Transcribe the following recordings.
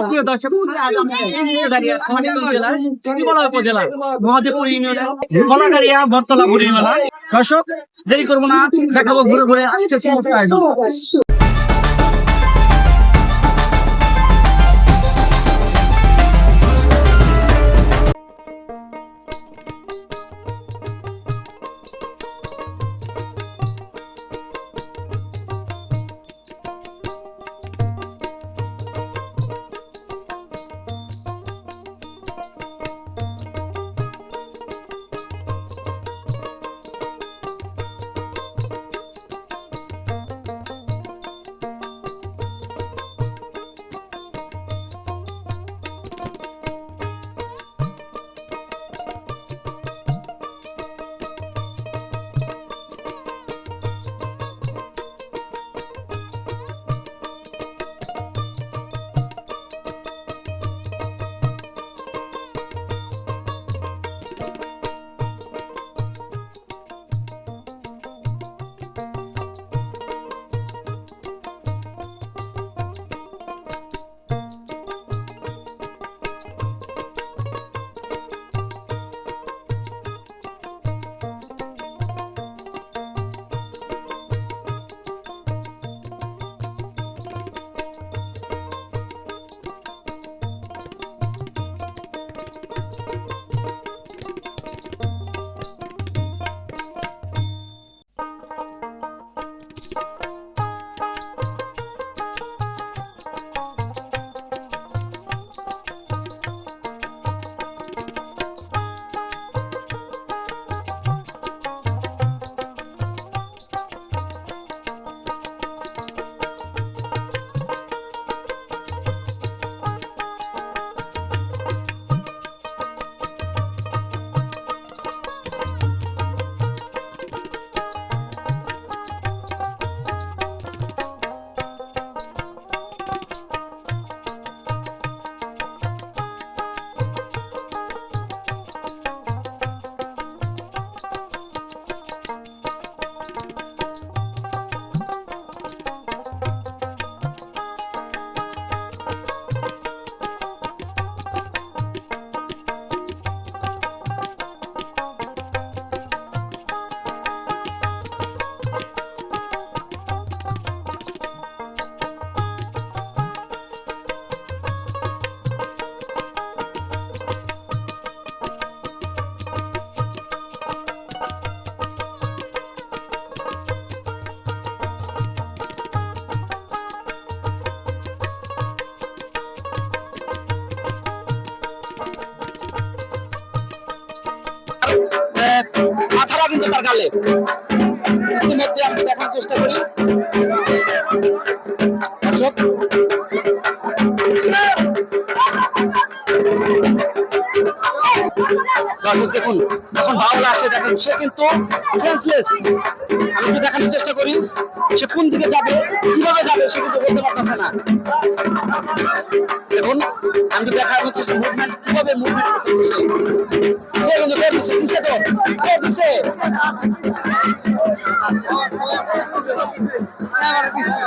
সুপ্রিয় দর্শক আজ আমরা এই মুহূর্তে দাঁড়িয়ে আছি জেলার ত্রিপুরা উপজেলা মহাদেবপুর ইউনিয়নের কলাকারিয়া দর্শক দেরি করব না দেখাবো ঘুরে ঘুরে আজকে সমস্ত আয়োজন। গালে। ইতিমধ্যে আমি দেখার চেষ্টা করি। দর্শক দর্শক, দেখুন, যখন বাউল আসে, দেখেন, সে কিন্তু সেন্সলেস আমি একটু দেখানোর চেষ্টা করি। সে কোন দিকে যাবে, কীভাবে যাবে সে কিন্তু বলতে পারতেছে না। দেখুন, আমি তো দেখা যাচ্ছে যে মুভমেন্ট কীভাবে মুভমেন্ট করতেছে সে। কিন্তু দৌড় দিছে তো দিছে। আমার দিচ্ছে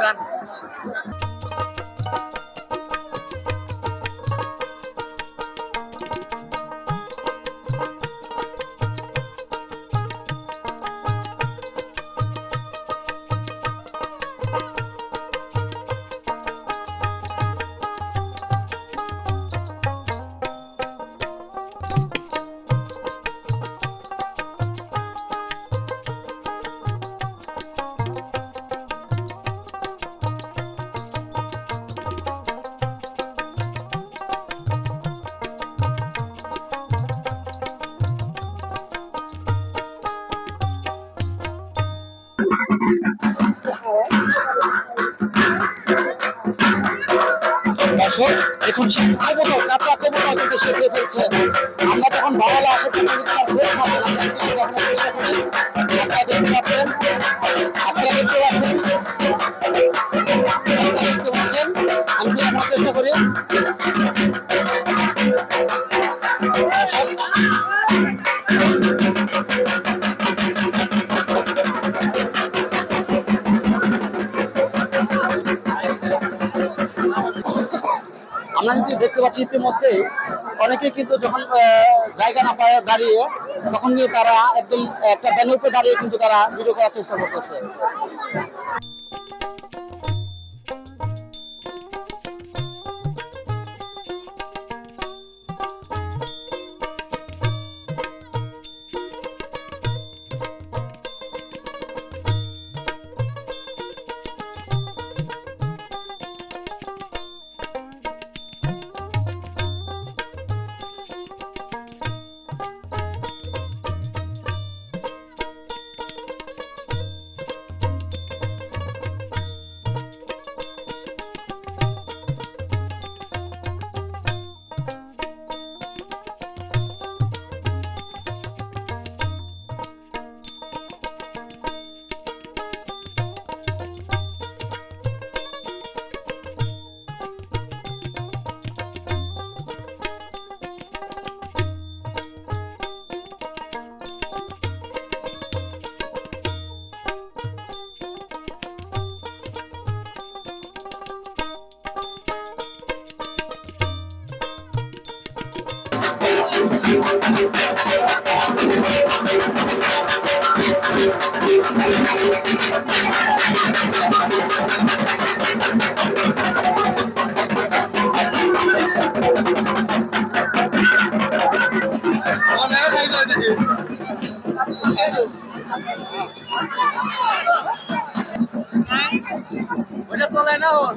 দেখুন সে কবুতর কাঁচা কবুতর কিন্তু সে পেয়ে ফেলছে। আমরা যখন বাওয়ালা আসে, তখন তার শেষ করি আপনারা দেখতে পাচ্ছেন, আপনারা দেখতে পাচ্ছেন। দেখতে পাচ্ছেন আমি দেখানোর চেষ্টা করি। পাচ্ছি ইতিমধ্যে। অনেকে কিন্তু যখন জায়গা না পায় দাঁড়িয়ে, তখন নিয়ে তারা একদম একটা ব্যানার দাঁড়িয়ে কিন্তু তারা ভিডিও করার চেষ্টা করতেছে। ওটা চলে না ওর।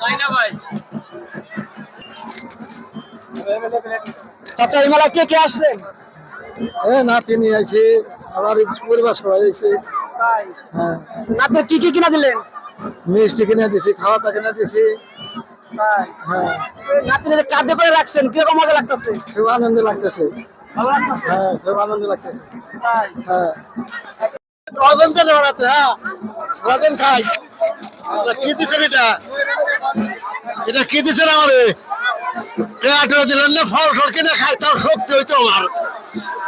যাই না ভাই। চাচা এই মেলা কে কে আসছেন? এ নাতি নিয়ে আইছি। আমার পরিবার সবাই তাই? হ্যাঁ। আপনি কি কি কিনা দিলেন? মিষ্টি কিনে দিছি খাওয়া তা কিনে দিছি। হ্যাঁ। আপনি যে কাঁধে করে রাখছেন কীরকম মজা লাগতেছে? খুব আনন্দ লাগতেছে। ভালো লাগতেছে? হ্যাঁ খুব আনন্দ লাগতেছে। তাই। হ্যাঁ। রজন কেন বাড়াতে হ্যাঁ? রজন খাই। এটা কি দিছেন এটা? এটা কি দিছেন আমারে? পেয়াটো দিলেন না ফল ফল কিনে খাই তাও শক্তি হইতো আমার।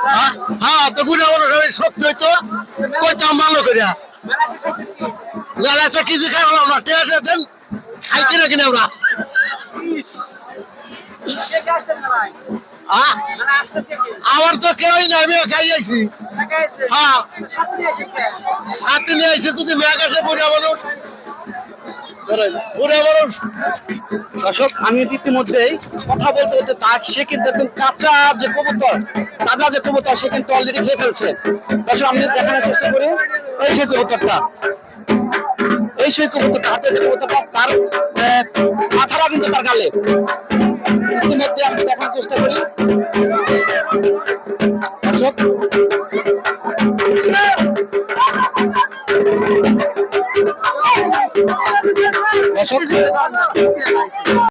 হ্যাঁ হ্যাঁ তো বুঝা বলো সবাই শক্তি হইতো কইতাম ভালো করিয়া লালাতে কিছু খাই বললাম না টেয়াটো দেন খাই কিনে কিনে আমরা হ্যাঁ তো কেউই না আমি খাই আইছি। হ্যাঁ সাথে নিয়ে আইছে যদি মেঘ আসে বুড়া মানুষ কথা বলতে বলতে তার সে কিন্তু একদম কাঁচা যে কবুতর, তাজা যে কবুতর, সে কিন্তু অলরেডি খেয়ে ফেলছে। আমি দেখানোর চেষ্টা করি, এই সেই কবুতরটা, এই সেই কবুতরটা হাতে যে কবুতরটা, তার মাথাটা কিন্তু তার গালে। ইতিমধ্যে আমি দেখানোর চেষ্টা করি দর্শক